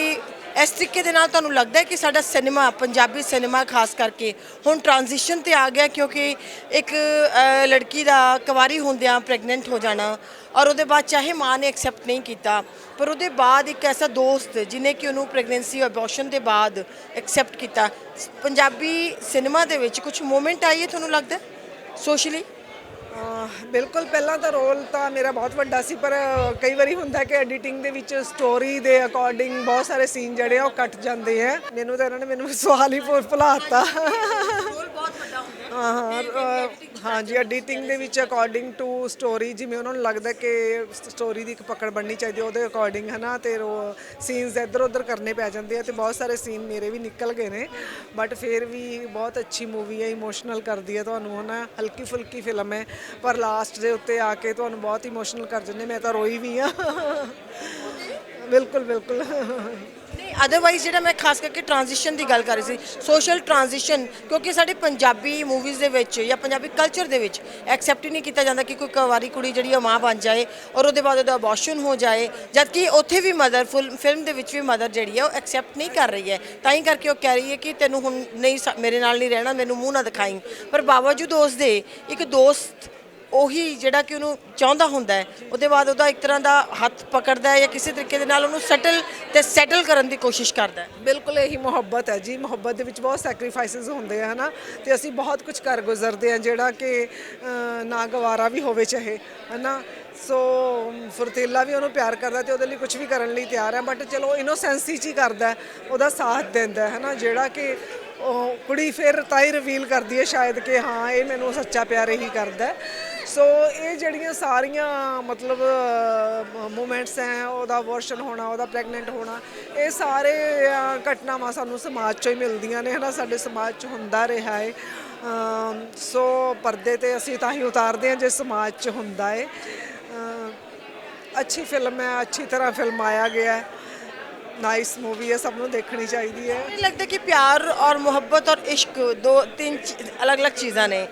ਇਸ ਤਰੀਕੇ ਦੇ ਨਾਲ ਤੁਹਾਨੂੰ ਲੱਗਦਾ ਹੈ ਕਿ ਸਾਡਾ ਸਿਨੇਮਾ ਪੰਜਾਬੀ ਸਿਨੇਮਾ ਖਾਸ ਕਰਕੇ ਹੁਣ ਟ੍ਰਾਂਜੀਸ਼ਨ ਤੇ ਆ ਗਿਆ ਕਿਉਂਕਿ ਇੱਕ ਅ, ਲੜਕੀ ਦਾ ਕੁਵਾਰੀ ਹੁੰਦਿਆਂ ਪ੍ਰੈਗਨੈਂਟ ਹੋ ਜਾਣਾ ਔਰ ਉਹਦੇ ਬਾਅਦ ਚਾਹੇ ਮਾਂ ਨੇ ਐਕਸੈਪਟ ਨਹੀਂ ਕੀਤਾ ਪਰ ਉਹਦੇ ਬਾਅਦ ਇੱਕ ਐਸਾ ਦੋਸਤ ਜਿਨੇ ਕਿ ਉਹਨੂੰ ਪ੍ਰੈਗਨੈਂਸੀ ਅਬੋਰਸ਼ਨ ਦੇ ਬਾਅਦ ਐਕਸੈਪਟ ਕੀਤਾ। ਪੰਜਾਬੀ ਸਿਨੇਮਾ ਦੇ ਵਿੱਚ ਕੁਝ ਮੂਮੈਂਟ ਆਈ ਹੈ ਤੁਹਾਨੂੰ ਲੱਗਦਾ ਸੋਸ਼ਲੀ ਬਿਲਕੁਲ ਪਹਿਲਾਂ ਤਾਂ ਰੋਲ ਤਾਂ ਮੇਰਾ ਬਹੁਤ ਵੱਡਾ ਸੀ, ਪਰ ਕਈ ਵਾਰੀ ਹੁੰਦਾ ਕਿ ਐਡੀਟਿੰਗ ਦੇ ਵਿੱਚ ਸਟੋਰੀ ਦੇ ਅਕੋਰਡਿੰਗ ਬਹੁਤ ਸਾਰੇ ਸੀਨ ਜਿਹੜੇ ਆ ਉਹ ਕੱਟ ਜਾਂਦੇ ਆ। ਮੈਨੂੰ ਤਾਂ ਇਹਨਾਂ ਨੇ ਮੈਨੂੰ ਸਵਾਲ ਹੀ ਭੁਲਾਤਾ ਰੋਲ ਬਹੁਤ ਵੱਡਾ ਹੁੰਦਾ ਹਾਂ ਹਾਂ ਅਹ, ਹਾਂਜੀ ਐਡੀਟਿੰਗ ਦੇ ਵਿੱਚ ਅਕੋਰਡਿੰਗ ਟੂ ਸਟੋਰੀ ਜਿਵੇਂ ਉਹਨਾਂ ਨੂੰ ਲੱਗਦਾ ਕਿ ਸਟੋਰੀ ਦੀ ਇੱਕ ਪਕੜ ਬਣਨੀ ਚਾਹੀਦੀ ਹੈ, ਉਹਦੇ ਅਕੋਰਡਿੰਗ ਹਨਾ ਤੇ ਸੀਨਸ ਇੱਧਰ ਉੱਧਰ ਕਰਨੇ ਪੈ ਜਾਂਦੇ ਆ ਤੇ ਬਹੁਤ ਸਾਰੇ ਸੀਨ ਮੇਰੇ ਵੀ ਨਿਕਲ ਗਏ ਨੇ ਬਟ ਫਿਰ ਵੀ ਬਹੁਤ ਅੱਛੀ ਮੂਵੀ ਹੈ ਇਮੋਸ਼ਨਲ ਕਰਦੀ ਹੈ ਤੁਹਾਨੂੰ ਹਨਾ ਹਲਕੀ ਫੁਲਕੀ ਫਿਲਮ ਹੈ ਪਰ ਲਾਸਟ ਦੇ ਉੱਤੇ ਆ ਕੇ ਤੁਹਾਨੂੰ ਬਹੁਤ ਇਮੋਸ਼ਨਲ ਕਰ ਜਾਂਦੇ ਮੈਂ ਤਾਂ ਰੋਈ ਵੀ ਆ। ਬਿਲਕੁਲ ਬਿਲਕੁਲ। ਅਦਰਵਾਈਜ਼ ਜਿਹੜਾ ਮੈਂ ਖਾਸ ਕਰਕੇ ਟ੍ਰਾਂਜੀਸ਼ਨ ਦੀ ਗੱਲ ਕਰ ਰਹੀ ਸੀ ਸੋਸ਼ਲ ਟ੍ਰਾਂਜੀਸ਼ਨ ਕਿਉਂਕਿ ਸਾਡੇ ਪੰਜਾਬੀ ਮੂਵੀਜ਼ ਦੇ ਵਿੱਚ ਜਾਂ ਪੰਜਾਬੀ ਕਲਚਰ ਦੇ ਵਿੱਚ ਐਕਸੈਪਟ ਹੀ ਨਹੀਂ ਕੀਤਾ ਜਾਂਦਾ ਕਿ ਕੋਈ ਕਵਾਰੀ ਕੁੜੀ ਜਿਹੜੀ ਆ ਮਾਂ ਬਣ ਜਾਏ ਔਰ ਉਹਦੇ ਬਾਅਦ ਉਹਦਾ ਅਬੋਰਸ਼ਨ ਹੋ ਜਾਏ, ਜਦਕਿ ਉੱਥੇ ਵੀ ਮਦਰ ਫਿਲਮ ਦੇ ਵਿੱਚ ਵੀ ਮਦਰ ਜਿਹੜੀ ਆ ਉਹ ਐਕਸੈਪਟ ਨਹੀਂ ਕਰ ਰਹੀ ਹੈ। ਤਾਂ ਹੀ ਕਰਕੇ ਉਹ ਕਹਿ ਰਹੀ ਹੈ ਕਿ ਤੈਨੂੰ ਹੁਣ ਨਹੀਂ ਸਾ- ਮੇਰੇ ਨਾਲ ਨਹੀਂ ਰਹਿਣਾ, ਮੈਨੂੰ ਮੂੰਹ ਨਾ ਦਿਖਾਈ। ਪਰ ਬਾਵਜੂਦ ਉਸ ਦੇ ਇੱਕ ਦੋਸਤ ਉਹੀ ਜਿਹੜਾ ਕਿ ਉਹਨੂੰ ਚਾਹੁੰਦਾ ਹੁੰਦਾ ਹੈ, ਉਹਦੇ ਬਾਅਦ ਉਹਦਾ ਇੱਕ ਤਰ੍ਹਾਂ ਦਾ ਹੱਥ ਪਕੜਦਾ ਹੈ ਜਾਂ ਕਿਸੇ ਤਰੀਕੇ ਦੇ ਨਾਲ ਉਹਨੂੰ ਸੈਟਲ ਤੇ ਸੈਟਲ ਕਰਨ ਦੀ ਕੋਸ਼ਿਸ਼ ਕਰਦਾ ਹੈ। ਬਿਲਕੁਲ ਇਹੀ ਮੁਹੱਬਤ ਹੈ ਜੀ, ਮੁਹੱਬਤ ਦੇ ਵਿੱਚ ਬਹੁਤ ਸੈਕਰੀਫਾਈਸਸ ਹੁੰਦੇ ਆ, ਹਨਾ? ਤੇ ਅਸੀਂ ਬਹੁਤ ਕੁਝ ਕਰ ਗੁਜ਼ਰਦੇ ਆ, ਜਿਹੜਾ ਕਿ ਨਾ ਗਵਾਰਾ ਵੀ ਹੋਵੇ ਚਾਹੇ, ਹਨਾ? ਸੋ ਫੁਰਤੀਲਾ ਵੀ ਉਹਨੂੰ ਪਿਆਰ ਕਰਦਾ ਤੇ ਉਹਦੇ ਲਈ ਕੁਝ ਵੀ ਕਰਨ ਲਈ ਤਿਆਰ ਹੈ ਬਟ ਚਲੋ ਇਨੋਸੈਂਸੀ ਚ ਹੀ ਕਰਦਾ ਉਹਦਾ ਸਾਥ ਦਿੰਦਾ ਹੈ ਨਾ ਜਿਹੜਾ ਕਿ ਉਹ ਕੁੜੀ ਫਿਰ ਤਾਂ ਹੀ ਰਿਵੀਲ ਕਰਦੀ ਹੈ ਸ਼ਾਇਦ ਕਿ ਹਾਂ, ਇਹ ਮੈਨੂੰ ਸੱਚਾ ਪਿਆਰ ਇਹੀ ਕਰਦਾ ਸੋ ਇਹ ਜਿਹੜੀਆਂ ਸਾਰੀਆਂ, ਮਤਲਬ ਮੂਮੈਂਟਸ ਹੈ, ਉਹਦਾ ਵਰਸ਼ਨ ਹੋਣਾ, ਉਹਦਾ ਪ੍ਰੈਗਨੈਂਟ ਹੋਣਾ, ਇਹ ਸਾਰੇ ਘਟਨਾਵਾਂ ਸਾਨੂੰ ਸਮਾਜ ਚੋਂ ਹੀ ਮਿਲਦੀਆਂ ਨੇ, ਹਨਾ? ਸਾਡੇ ਸਮਾਜ ਚ ਹੁੰਦਾ ਰਿਹਾ ਹੈ ਸੋ ਪਰਦੇ ਤੇ ਅਸੀਂ ਤਾਂ ਹੀ ਉਤਾਰਦੇ ਹਾਂ, ਜੇ ਸਮਾਜ ਚ ਹੁੰਦਾ ਹੈ ਅੱਛੀ ਫਿਲਮ ਹੈ, ਅੱਛੀ ਤਰ੍ਹਾਂ ਫਿਲਮ ਆਇਆ ਗਿਆ ਹੈ। ਨਾਈਸ ਮੂਵੀ ਹੈ, ਸਭ ਨੂੰ ਦੇਖਣੀ ਚਾਹੀਦੀ ਹੈ। ਮੈਨੂੰ ਲੱਗਦਾ ਕਿ ਪਿਆਰ ਔਰ ਮੁਹੱਬਤ ਔਰ ਇਸ਼ਕ ਦੋ, ਤਿੰਨ ਅਲੱਗ-ਅਲੱਗ ਚੀਜ਼ਾਂ ਨੇ।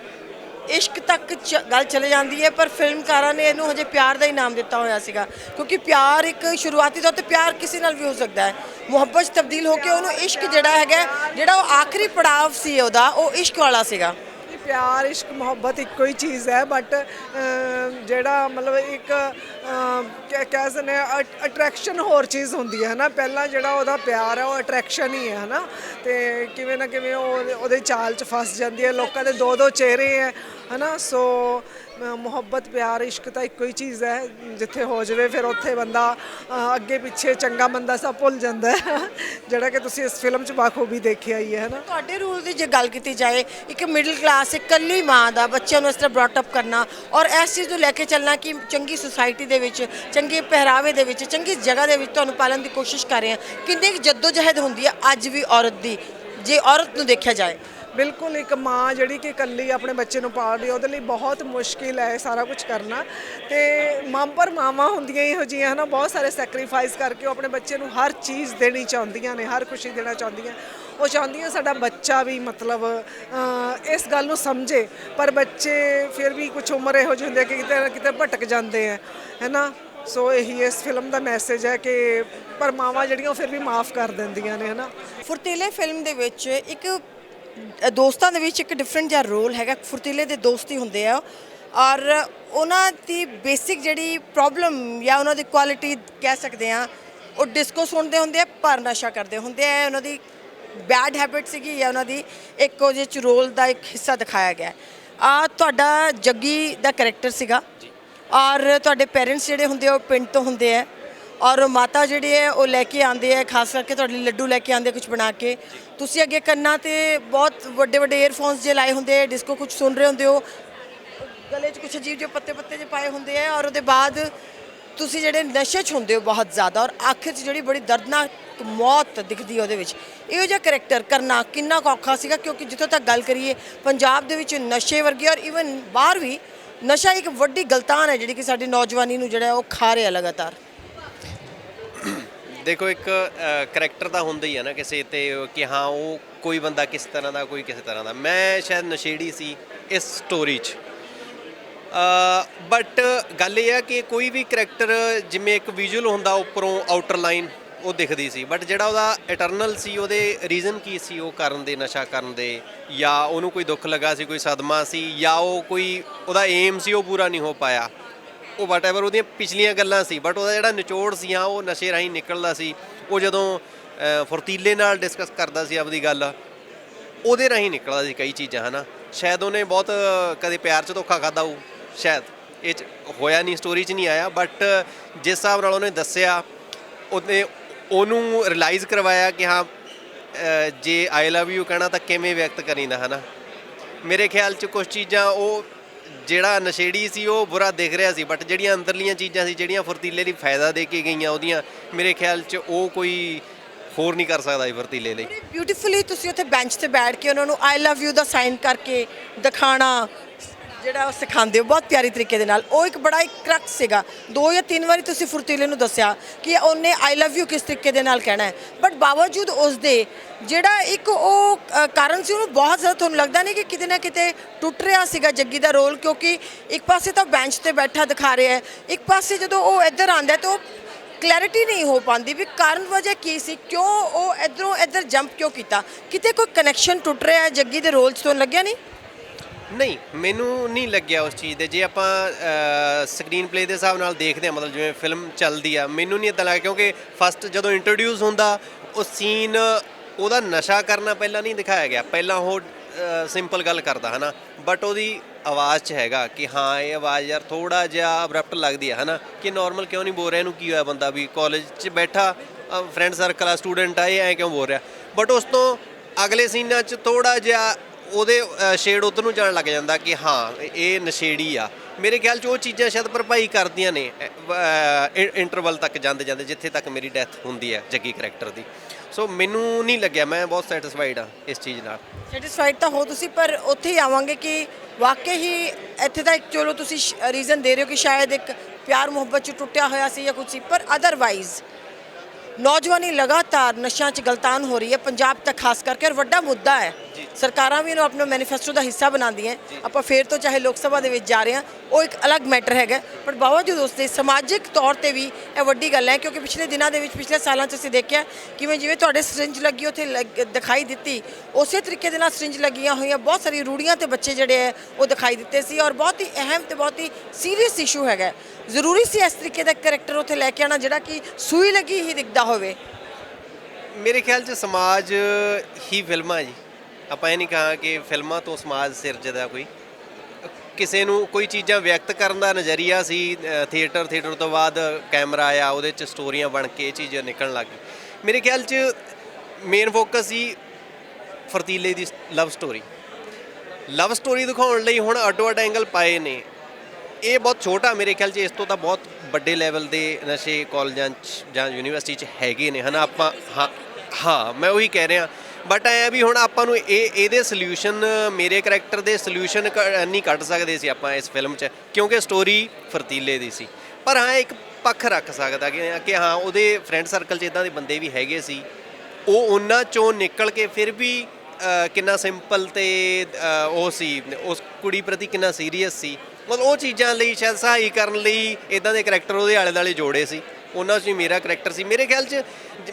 ਇਸ਼ਕ ਤੱਕ ਚ- ਗੱਲ ਚਲੇ ਜਾਂਦੀ ਹੈ, ਪਰ ਫਿਲਮਕਾਰਾਂ ਨੇ ਇਹਨੂੰ ਹਜੇ ਪਿਆਰ ਦਾ ਹੀ ਨਾਮ ਦਿੱਤਾ ਹੋਇਆ ਸੀਗਾ। ਕਿਉਂਕਿ ਪਿਆਰ ਇੱਕ ਸ਼ੁਰੂਆਤੀ ਤੌਰ ਤੇ ਪਿਆਰ ਕਿਸੇ ਨਾਲ ਵੀ ਹੋ ਸਕਦਾ ਹੈ। ਮੁਹੱਬਤ 'ਚ ਤਬਦੀਲ ਹੋ ਕੇ ਉਹਨੂੰ ਇਸ਼ਕ ਜਿਹੜਾ ਹੈਗਾ, ਜਿਹੜਾ ਉਹ ਆਖਰੀ ਪੜਾਅ ਸੀ ਉਹਦਾ, ਉਹ ਇਸ਼ਕ ਵਾਲਾ ਸੀਗਾ। ਪਿਆਰ ਇਸ਼ਕ ਮੁਹੱਬਤ ਇੱਕੋ ਹੀ ਚੀਜ਼ ਹੈ ਬਟ ਜਿਹੜਾ ਮਤਲਬ ਇੱਕ ਅਮ, ਕਹਿ ਕਹਿ ਸਕਦੇ ਅਟਰੈਕਸ਼ਨ ਹੋਰ ਚੀਜ਼ ਹੁੰਦੀ ਹੈ ਨਾ ਪਹਿਲਾਂ ਜਿਹੜਾ ਉਹਦਾ ਪਿਆਰ ਹੈ ਉਹ ਅਟਰੈਕਸ਼ਨ ਹੀ ਹੈ ਨਾ ਤੇ ਕਿਵੇਂ ਨਾ ਕਿਵੇਂ ਉਹ ਉਹਦੇ ਚਾਲ 'ਚ ਫਸ ਜਾਂਦੀ ਹੈ ਲੋਕਾਂ ਦੇ ਦੋ ਦੋ ਚਿਹਰੇ ਹੈ ਹਨਾ? ਸੋ ਮੁਹੱਬਤ, ਪਿਆਰ, ਇਸ਼ਕ ਤਾਂ ਇੱਕੋ ਹੀ ਚੀਜ਼ ਹੈ, ਜਿੱਥੇ ਹੋ ਜਾਵੇ ਫਿਰ ਉੱਥੇ ਬੰਦਾ ਅੱਗੇ ਪਿੱਛੇ ਚੰਗਾ ਮੰਦਾ ਸਭ ਭੁੱਲ ਜਾਂਦਾ ਹੈ। ਜਿਹੜਾ ਕਿ ਤੁਸੀਂ ਇਸ ਫਿਲਮ 'ਚ ਬਾਖੂਬੀ ਦੇਖਿਆ ਹੀ ਹੈ ਨਾ ਤੁਹਾਡੇ ਰੂਲ ਦੀ ਜੇ ਗੱਲ ਕੀਤੀ ਜਾਏ, ਇੱਕ ਮਿਡਲ ਕਲਾਸ ਇਕੱਲੀ ਮਾਂ ਦਾ ਬੱਚਿਆਂ ਨੂੰ ਇਸ ਤਰ੍ਹਾਂ ਬ੍ਰੌਟ ਅਪ ਕਰਨਾ ਔਰ ਇਸ ਚੀਜ਼ ਨੂੰ ਲੈ ਕੇ ਚੱਲਣਾ ਕਿ ਚੰਗੀ ਸੁਸਾਇਟੀ ਦੇ ਵਿੱਚ, ਚੰਗੇ ਪਹਿਰਾਵੇ ਦੇ ਵਿੱਚ, ਚੰਗੀ ਜਗ੍ਹਾ ਦੇ ਵਿੱਚ ਤੁਹਾਨੂੰ ਪਾਲਣ ਦੀ ਕੋਸ਼ਿਸ਼ ਕਰ ਰਹੇ ਹਾਂ। ਕਿੰਨੀ ਕੁ ਜਹਿਦ ਹੁੰਦੀ ਹੈ ਅੱਜ ਵੀ ਔਰਤ ਦੀ, ਜੇ ਔਰਤ ਨੂੰ ਦੇਖਿਆ ਜਾਏ? ਬਿਲਕੁਲ ਇੱਕ ਮਾਂ ਜਿਹੜੀ ਕਿ ਇਕੱਲੀ ਆਪਣੇ ਬੱਚੇ ਨੂੰ ਪਾਲ ਰਹੀ ਉਹਦੇ ਲਈ ਬਹੁਤ ਮੁਸ਼ਕਿਲ ਹੈ ਇਹ ਸਾਰਾ ਕੁਝ ਕਰਨਾ। ਤੇ ਮਾਂ ਪਰ ਮਾਵਾਂ ਹੁੰਦੀਆਂ ਇਹੋ ਜਿਹੀਆਂ, ਹਨਾ, ਬਹੁਤ ਸਾਰੇ ਸੈਕਰੀਫਾਈਸ ਕਰਕੇ ਉਹ ਆਪਣੇ ਬੱਚੇ ਨੂੰ ਹਰ ਚੀਜ਼ ਦੇਣੀ ਚਾਹੁੰਦੀਆਂ ਨੇ, ਹਰ ਖੁਸ਼ੀ ਦੇਣਾ ਚਾਹੁੰਦੀਆਂ। ਉਹ ਚਾਹੁੰਦੀਆਂ ਸਾਡਾ ਬੱਚਾ ਵੀ ਮਤਲਬ ਇਸ ਗੱਲ ਨੂੰ ਸਮਝੇ, ਪਰ ਬੱਚੇ ਫਿਰ ਵੀ ਕੁਝ ਉਮਰ ਇਹੋ ਜਿਹੀ ਹੁੰਦੀ ਹੈ ਕਿ ਕਿਤੇ ਨਾ ਕਿਤੇ ਭਟਕ ਜਾਂਦੇ ਆ, ਹੈਨਾ। ਸੋ ਇਹੀ ਇਸ ਫਿਲਮ ਦਾ ਮੈਸੇਜ ਹੈ ਕਿ ਪਰ ਮਾਵਾਂ ਜਿਹੜੀਆਂ ਉਹ ਫਿਰ ਵੀ ਮਾਫ ਕਰ ਦਿੰਦੀਆਂ ਨੇ, ਹਨਾ। ਫੁਰਤੀਲੇ ਫਿਲਮ ਦੇ ਵਿੱਚ ਇੱਕ ਦੋਸਤਾਂ ਦੇ ਵਿੱਚ ਇੱਕ ਡਿਫਰੈਂਟ ਜਿਹਾ ਰੋਲ ਹੈਗਾ। ਫੁਰਤੀਲੇ ਦੇ ਦੋਸਤ ਹੀ ਹੁੰਦੇ ਆ। ਔਰ ਉਹਨਾਂ ਦੀ ਬੇਸਿਕ ਜਿਹੜੀ ਪ੍ਰੋਬਲਮ ਜਾਂ ਉਹਨਾਂ ਦੀ ਕੁਆਲਿਟੀ ਕਹਿ ਸਕਦੇ ਆ ਉਹ ਡਿਸਕੋ ਸੁਣਦੇ ਹੁੰਦੇ ਆ ਪਰ ਨਸ਼ਾ ਕਰਦੇ ਹੁੰਦੇ ਆ। ਉਹਨਾਂ ਦੀ ਬੈਡ ਹੈਬਿਟ ਸੀਗੀ ਜਾਂ ਉਹਨਾਂ ਦੀ ਇੱਕ ਉਹਦੇ ਚ ਰੋਲ ਦਾ ਇੱਕ ਹਿੱਸਾ ਦਿਖਾਇਆ ਗਿਆ। ਆ ਤੁਹਾਡਾ ਜੱਗੀ ਦਾ ਕੈਰੈਕਟਰ ਸੀਗਾ। ਔਰ ਤੁਹਾਡੇ ਪੇਰੈਂਟਸ ਜਿਹੜੇ ਹੁੰਦੇ ਆ ਉਹ ਪਿੰਡ ਤੋਂ ਹੁੰਦੇ ਆ। ਔਰ ਮਾਤਾ ਜਿਹੜੇ ਹੈ, ਉਹ ਲੈ ਕੇ ਆਉਂਦੇ ਹੈ, ਖਾਸ ਕਰਕੇ ਤੁਹਾਡੇ ਲਈ ਲੱਡੂ ਲੈ ਕੇ ਆਉਂਦੇ ਕੁਝ ਬਣਾ ਕੇ। ਤੁਸੀਂ ਅੱਗੇ ਕੰਨਾਂ ਤੇ ਬਹੁਤ ਵੱਡੇ ਵੱਡੇ ਏਅਰਫੋਨਸ ਜੇ ਲਾਏ ਹੁੰਦੇ ਆ ਡਿਸਕੋ ਕੁਝ ਸੁਣ ਰਹੇ ਹੁੰਦੇ ਹੋ, ਗਲੇ 'ਚ ਕੁਝ ਅਜੀਬ ਜਿਹੇ ਪੱਤੇ ਪੱਤੇ ਜੇ ਪਾਏ ਹੁੰਦੇ ਆ ਔਰ ਉਹਦੇ ਬਾਅਦ ਤੁਸੀਂ ਜਿਹੜੇ ਨਸ਼ੇ 'ਚ ਹੁੰਦੇ ਹੋ ਬਹੁਤ ਜ਼ਿਆਦਾ ਔਰ ਆਖਿਰ 'ਚ ਜਿਹੜੀ ਬੜੀ ਦਰਦਨਾਕ ਮੌਤ ਦਿਖਦੀ ਹੈ ਉਹਦੇ ਵਿੱਚ। ਇਹੋ ਜਿਹਾ ਕਰੈਕਟਰ ਕਰਨਾ ਕਿੰਨਾ ਕੁ ਔਖਾ ਸੀਗਾ ਕਿਉਂਕਿ ਜਿੱਥੋਂ ਤੱਕ ਗੱਲ ਕਰੀਏ, ਪੰਜਾਬ ਦੇ ਵਿੱਚ ਨਸ਼ੇ ਵਰਗੇ ਔਰ ਇਵਨ ਬਾਹਰ ਵੀ ਨਸ਼ਾ ਇੱਕ ਵੱਡੀ ਗਲਤਾਨ ਹੈ ਜਿਹੜੀ ਕਿ ਸਾਡੀ ਨੌਜਵਾਨੀ ਨੂੰ ਜਿਹੜਾ ਉਹ ਖਾ ਰਿਹਾ ਲਗਾਤਾਰ। ਦੇਖੋ ਇੱਕ ਕਰੈਕਟਰ ਤਾਂ ਹੁੰਦਾ ਹੀ ਹੈ ਨਾ ਕਿਸੇ ਤੇ ਕਿ ਹਾਂ, ਉਹ ਕੋਈ ਬੰਦਾ ਕਿਸ ਤਰ੍ਹਾਂ ਦਾ, ਕੋਈ ਕਿਸੇ ਤਰ੍ਹਾਂ ਦਾ। ਮੈਂ ਸ਼ਾਇਦ ਨਸ਼ੇੜੀ ਸੀ ਇਸ ਸਟੋਰੀ 'ਚ। ਬਟ ਗੱਲ ਇਹ ਆ ਕਿ ਕੋਈ ਵੀ ਕਰੈਕਟਰ ਜਿਵੇਂ ਇੱਕ ਵਿਜ਼ੂਅਲ ਹੁੰਦਾ ਉੱਪਰੋਂ ਆਊਟਰ ਲਾਈਨ ਉਹ ਦਿਖਦੀ ਸੀ। ਬਟ ਜਿਹੜਾ ਉਹਦਾ ਇਟਰਨਲ ਸੀ, ਉਹਦੇ ਰੀਜ਼ਨ ਕੀ ਸੀ? ਉਹ ਕਰਨ ਦੇ, ਨਸ਼ਾ ਕਰਨ ਦੇ, ਜਾਂ ਉਹਨੂੰ ਕੋਈ ਦੁੱਖ ਲੱਗਾ ਸੀ, ਕੋਈ ਸਦਮਾ ਸੀ, ਜਾਂ ਉਹ ਕੋਈ, ਉਹਦਾ ਏਮ ਸੀ, ਉਹ ਪੂਰਾ ਨਹੀਂ ਹੋ ਪਾਇਆ। ਉਹ ਵਟਐਵਰ ਉਹਦੀਆਂ ਪਿਛਲੀਆਂ ਗੱਲਾਂ ਸੀ ਬਟ ਉਹਦਾ ਜਿਹੜਾ ਨਿਚੋੜ ਸੀ, ਹਾਂ, ਉਹ ਨਸ਼ੇ ਰਾਹੀਂ ਨਿਕਲਦਾ ਸੀ, ਉਹ ਜਦੋਂ ਫੁਰਤੀਲੇ ਨਾਲ ਡਿਸਕਸ ਕਰਦਾ ਸੀ ਆਪਦੀ ਗੱਲ, ਉਹਦੇ ਰਾਹੀਂ ਨਿਕਲਦਾ ਸੀ ਕਈ ਚੀਜ਼ਾਂ, ਹਨਾ। ਸ਼ਾਇਦ ਉਹਨੇ ਬਹੁਤ ਕਦੇ ਪਿਆਰ 'ਚ ਧੋਖਾ ਖਾਦਾ ਹੋਊ, ਸ਼ਾਇਦ। ਇਹ 'ਚ ਹੋਇਆ ਨਹੀਂ ਸਟੋਰੀ 'ਚ ਨਹੀਂ ਆਇਆ ਬਟ ਜਿਸ ਹਿਸਾਬ ਨਾਲ ਉਹਨੇ ਦੱਸਿਆ, ਉਹਨੇ ਉਹਨੂੰ ਰਿਅਲਾਈਜ਼ ਕਰਵਾਇਆ ਕਿ ਹਾਂ ਜੇ ਆਈ ਲਵ ਯੂ ਕਹਿਣਾ ਤਾਂ ਕਿਵੇਂ ਵਿਅਕਤ ਕਰੀਂਦਾ, ਹਨਾ। ਮੇਰੇ ਖਿਆਲ 'ਚ ਕੁਝ ਚੀਜ਼ਾਂ ਉਹ ਜਿਹੜਾ ਨਸ਼ੇੜੀ ਸੀ, ਉਹ ਬੁਰਾ ਦਿਖ ਰਿਹਾ ਸੀ ਬਟ ਜਿਹੜੀਆਂ ਅੰਦਰਲੀਆਂ ਚੀਜ਼ਾਂ ਸੀ, ਜਿਹੜੀਆਂ ਫੁਰਤੀਲੇ ਲਈ ਫਾਇਦਾ ਦੇ ਕੇ ਗਈਆਂ, ਉਹਦੀਆਂ ਮੇਰੇ ਖਿਆਲ 'ਚ ਉਹ ਕੋਈ ਹੋਰ ਨਹੀਂ ਕਰ ਸਕਦਾ ਸੀ ਫੁਰਤੀਲੇ ਲਈ। ਬਿਊਟੀਫੁਲੀ ਤੁਸੀਂ ਉੱਥੇ ਬੈਂਚ ਤੇ ਬੈਠ ਕੇ ਉਹਨਾਂ ਨੂੰ ਆਈ ਲਵ ਯੂ ਦਾ ਸਾਈਨ ਕਰਕੇ ਦਿਖਾਣਾ ਜਿਹੜਾ ਉਹ ਸਿਖਾਉਂਦੇ ਹੋ ਬਹੁਤ ਪਿਆਰੀ ਤਰੀਕੇ ਦੇ ਨਾਲ। ਉਹ ਇੱਕ ਬੜਾ ਇੱਕ ਕਰਕਸ ਸੀਗਾ। ਦੋ ਜਾਂ ਤਿੰਨ ਵਾਰੀ ਤੁਸੀਂ ਫੁਰਤੀਲੇ ਨੂੰ ਦੱਸਿਆ ਕਿ ਉਹਨੇ ਆਈ ਲਵ ਯੂ ਕਿਸ ਤਰੀਕੇ ਦੇ ਨਾਲ ਕਹਿਣਾ ਹੈ। ਬਟ ਬਾਵਜੂਦ ਉਸ ਦੇ ਜਿਹੜਾ ਇੱਕ ਉਹ ਅ, ਕਾਰਨ ਸੀ ਉਹਨੂੰ ਬਹੁਤ ਜ਼ਿਆਦਾ ਤੁਹਾਨੂੰ ਲੱਗਦਾ ਨਹੀਂ ਕਿ ਕਿਤੇ ਨਾ ਕਿਤੇ ਟੁੱਟ ਰਿਹਾ ਸੀਗਾ ਜੱਗੀ ਦਾ ਰੋਲ ਕਿਉਂਕਿ ਇੱਕ ਪਾਸੇ ਤਾਂ ਬੈਂਚ ਤੇ ਬੈਠਾ ਦਿਖਾ ਰਿਹਾ ਹੈ। ਇੱਕ ਪਾਸੇ ਜਦੋਂ ਉਹ ਇੱਧਰ ਆਂਦਾ ਹੈ ਤਾਂ ਉਹ ਕਲੈਰਿਟੀ ਨਹੀਂ ਹੋ ਪਾਉਂਦੀ ਵੀ ਕਾਰਨ ਵਜ੍ਹਾ ਕੀ ਸੀ ਕਿਉਂ ਉਹ ਇਧਰੋਂ ਇੱਧਰ ਜੰਪ ਕਿਉਂ ਕੀਤਾ। ਕਿਤੇ ਕੋਈ ਕਨੈਕਸ਼ਨ ਟੁੱਟ ਰਿਹਾ ਹੈ ਜੱਗੀ ਦੇ ਰੋਲ 'ਚ ਤੁਹਾਨੂੰ ਲੱਗਿਆ ਨਹੀਂ? ਨਹੀਂ, ਮੈਨੂੰ ਨਹੀਂ ਲੱਗਿਆ ਉਸ ਚੀਜ਼ ਦੇ। ਜੇ ਆਪਾਂ ਸਕਰੀਨ ਪਲੇ ਦੇ ਹਿਸਾਬ ਨਾਲ ਦੇਖਦੇ ਹਾਂ, ਮਤਲਬ ਜਿਵੇਂ ਫਿਲਮ ਚੱਲਦੀ ਆ, ਮੈਨੂੰ ਨਹੀਂ ਇਦਾਂ ਲੱਗਿਆ ਕਿਉਂਕਿ ਫਸਟ ਜਦੋਂ ਇੰਟਰੋਡਿਊਸ ਹੁੰਦਾ, ਉਹ ਸੀਨ ਉਹਦਾ ਨਸ਼ਾ ਕਰਨਾ ਪਹਿਲਾਂ ਨਹੀਂ ਦਿਖਾਇਆ ਗਿਆ। ਪਹਿਲਾਂ ਉਹ ਸਿੰਪਲ ਗੱਲ ਕਰਦਾ, ਹਨਾ? ਬਟ ਉਹਦੀ ਆਵਾਜ਼ 'ਚ ਹੈਗਾ ਕਿ ਹਾਂ, ਇਹ ਆਵਾਜ਼ ਯਾਰ ਥੋੜਾ ਜਿਹਾ ਅਬਰਪਟ ਲੱਗਦੀ ਹੈ ਹਨਾ? ਕਿ ਨਾਰਮਲ ਕਿਉਂ ਨਹੀਂ ਬੋਲ ਰਿਹਾ? ਇਹਨੂੰ ਕੀ ਹੋਇਆ ਬੰਦਾ? ਵੀ ਕਾਲਜ 'ਚ ਬੈਠਾ ਫਰੈਂਡ ਸਰਕਲ ਆ ਸਟੂਡੈਂਟ ਆ, ਇਹ ਐ ਕਿਉਂ ਬੋਲ ਰਿਹਾ? ਬਟ ਉਸ ਤੋਂ ਅਗਲੇ ਸੀਨਾਂ 'ਚ ਥੋੜਾ ਜਿਹਾ ਉਹਦੇ ਸ਼ੇਡ ਉਧਰ ਨੂੰ ਜਾਣ ਲੱਗ ਜਾਂਦਾ ਕਿ ਹਾਂ, ਇਹ ਨਸ਼ੇੜੀ ਆ। ਮੇਰੇ ਖਿਆਲ 'ਚ ਉਹ ਚੀਜ਼ਾਂ ਸ਼ਾਇਦ ਭਰਪਾਈ ਕਰਦੀਆਂ ਨੇ ਇੰਟਰਵਲ ਤੱਕ ਜਾਂਦੇ ਜਾਂਦੇ, ਜਿੱਥੇ ਤੱਕ ਮੇਰੀ ਡੈਥ ਹੁੰਦੀ ਹੈ ਜੱਗੀ ਕਰੈਕਟਰ ਦੀ। ਸੋ ਮੈਨੂੰ ਨਹੀਂ ਲੱਗਿਆ, ਮੈਂ ਬਹੁਤ ਸੈਟੀਸਫਾਈਡ ਆ ਇਸ ਚੀਜ਼ ਨਾਲ। ਸੈਟੀਸਫਾਈਡ ਤਾਂ ਹੋ ਤੁਸੀਂ, ਪਰ ਉੱਥੇ ਹੀ ਆਵਾਂਗੇ ਕਿ ਵਾਕਈ ਹੀ ਇੱਥੇ ਤਾਂ ਇੱਕ ਚਲੋ ਤੁਸੀਂ ਰੀਜ਼ਨ ਦੇ ਰਹੇ ਹੋ ਕਿ ਸ਼ਾਇਦ ਇੱਕ ਪਿਆਰ ਮੁਹੱਬਤ ਚ ਟੁੱਟਿਆ ਹੋਇਆ ਸੀ ਜਾਂ ਕੁਝ ਸੀ, ਪਰ ਅਦਰਵਾਈਜ਼ ਨੌਜਵਾਨੀ ਲਗਾਤਾਰ ਨਸ਼ਿਆਂ 'ਚ ਗਲਤਾਨ ਹੋ ਰਹੀ ਹੈ, ਪੰਜਾਬ ਤੱਕ ਖਾਸ ਕਰਕੇ, ਔਰ ਵੱਡਾ ਮੁੱਦਾ ਹੈ। ਸਰਕਾਰਾਂ ਵੀ ਇਹਨੂੰ ਆਪਣਾ ਮੈਨੀਫੈਸਟੋ ਦਾ ਹਿੱਸਾ ਬਣਾਉਂਦੀਆਂ। ਆਪਾਂ ਫੇਰ ਤੋਂ ਚਾਹੇ ਲੋਕ ਸਭਾ ਦੇ ਵਿੱਚ ਜਾ ਰਹੇ ਹਾਂ, ਉਹ ਇੱਕ ਅਲੱਗ ਮੈਟਰ ਹੈਗਾ। ਪਰ ਬਾਵਜੂਦ ਉਸ ਦੇ ਸਮਾਜਿਕ ਤੌਰ ਤੇ ਵੀ ਇਹ ਵੱਡੀ ਗੱਲ ਹੈ, ਕਿਉਂਕਿ ਪਿਛਲੇ ਦਿਨਾਂ ਦੇ ਵਿੱਚ, ਪਿਛਲੇ ਸਾਲਾਂ 'ਚ ਅਸੀਂ ਦੇਖਿਆ ਕਿਵੇਂ ਜਿਵੇਂ ਤੁਹਾਡੇ ਸਰਿੰਜ ਲੱਗੀ, ਉੱਥੇ ਲੱਗ- ਦਿਖਾਈ ਦਿੱਤੀ। ਉਸੇ ਤਰੀਕੇ ਦੇ ਨਾਲ ਸਰਿੰਜ ਲੱਗੀਆਂ ਹੋਈਆਂ, ਬਹੁਤ ਸਾਰੀ ਰੂੜੀਆਂ ਤੇ ਬੱਚੇ ਜਿਹੜੇ ਹੈ, ਉਹ ਦਿਖਾਈ ਦਿੱਤੇ ਸੀ ਔਰ ਬਹੁਤ ਹੀ ਅਹਿਮ ਤੇ ਬਹੁਤ ਹੀ ਸੀਰੀਅਸ ਇਸ਼ੂ ਹੈਗਾ। ਜ਼ਰੂਰੀ ਸੀ ਇਸ ਤਰੀਕੇ ਦਾ ਕਰੈਕਟਰ ਉੱਥੇ ਲੈ ਕੇ ਆਣਾ ਜਿਹੜਾ ਕਿ ਸੂਈ ਲੱਗੀ ਹੀ ਦਿਖਦਾ ਹੋਵੇ। ਮੇਰੇ ਖਿਆਲ 'ਚ ਸਮਾਜ ਹੀ ਫਿਲਮਾਂ ਜੀ। ਆਪਾਂ ਇਹ ਨਹੀਂ ਕਹਾਂ ਕਿ ਫਿਲਮਾਂ ਤੋਂ ਸਮਾਜ ਸਿਰਜਦਾ ਕੋਈ। ਕਿਸੇ ਨੂੰ ਕੋਈ ਚੀਜ਼ਾਂ ਵਿਅਕਤ ਕਰਨ ਦਾ ਨਜ਼ਰੀਆ ਸੀ ਥੀਏਟਰ ਥੀਏਟਰ ਤੋਂ ਬਾਅਦ ਕੈਮਰਾ ਆਇਆ, ਉਹਦੇ 'ਚ ਸਟੋਰੀਆਂ ਬਣ ਕੇ ਇਹ ਚੀਜ਼ਾਂ ਨਿਕਲਣ ਲੱਗ ਗਈ। ਮੇਰੇ ਖਿਆਲ 'ਚ ਮੇਨ ਫੋਕਸ ਸੀ ਫਰਤੀਲੇ ਦੀ ਲਵ ਸਟੋਰੀ ਲਵ ਸਟੋਰੀ ਦਿਖਾਉਣ ਲਈ ਹੁਣ ਅੱਡੋ ਅੱਡ ਐਂਗਲ ਪਾਏ ਨੇ। ਇਹ ਬਹੁਤ ਛੋਟਾ ਮੇਰੇ ਖਿਆਲ 'ਚ, ਇਸ ਤੋਂ ਤਾਂ ਬਹੁਤ ਵੱਡੇ ਲੈਵਲ ਦੇ ਨਸ਼ੇ ਕਾਲਜਾਂ 'ਚ ਜਾਂ ਯੂਨੀਵਰਸਿਟੀ 'ਚ ਹੈਗੇ ਨੇ। ਹਨਾ, ਆਪਾਂ, ਹਾਂ ਹਾਂ, ਮੈਂ ਉਹੀ ਕਹਿ ਰਿਹਾ। ਬਟ ਐ ਵੀ ਹੁਣ ਆਪਾਂ ਨੂੰ ਇਹ, ਇਹਦੇ ਸੋਲੂਸ਼ਨ ਮੇਰੇ ਕੈਰੈਕਟਰ ਦੇ ਸੋਲੂਸ਼ਨ ਨਹੀਂ ਕੱਢ ਸਕਦੇ ਸੀ ਆਪਾਂ ਇਸ ਫਿਲਮ 'ਚ, ਕਿਉਂਕਿ ਸਟੋਰੀ ਫਰਤੀਲੇ ਦੀ ਸੀ। ਪਰ ਹਾਂ, ਇੱਕ ਪੱਖ ਰੱਖ ਸਕਦਾ ਕਿ ਹਾਂ, ਉਹਦੇ ਫਰੈਂਡ ਸਰਕਲ 'ਚ ਇਦਾਂ ਦੇ ਬੰਦੇ ਵੀ ਹੈਗੇ ਸੀ। ਉਹ ਉਹਨਾਂ ਚੋਂ ਨਿਕਲ ਕੇ ਫਿਰ ਵੀ ਕਿੰਨਾ ਸਿੰਪਲ ਤੇ ਉਹ ਸੀ, ਉਸ ਕੁੜੀ ਪ੍ਰਤੀ ਕਿੰਨਾ ਸੀਰੀਅਸ ਸੀ। ਮਤਲਬ ਉਹ ਚੀਜ਼ਾਂ ਲਈ ਸ਼ਾਇਦ ਸਹਾਈ ਕਰਨ ਲਈ ਇਦਾਂ ਦੇ ਕਰੈਕਟਰ ਉਹਦੇ ਆਲੇ ਦੁਆਲੇ ਜੋੜੇ ਸੀ। ਉਹਨਾਂ 'ਚ ਮੇਰਾ ਕਰੈਕਟਰ ਸੀ। ਮੇਰੇ ਖਿਆਲ 'ਚ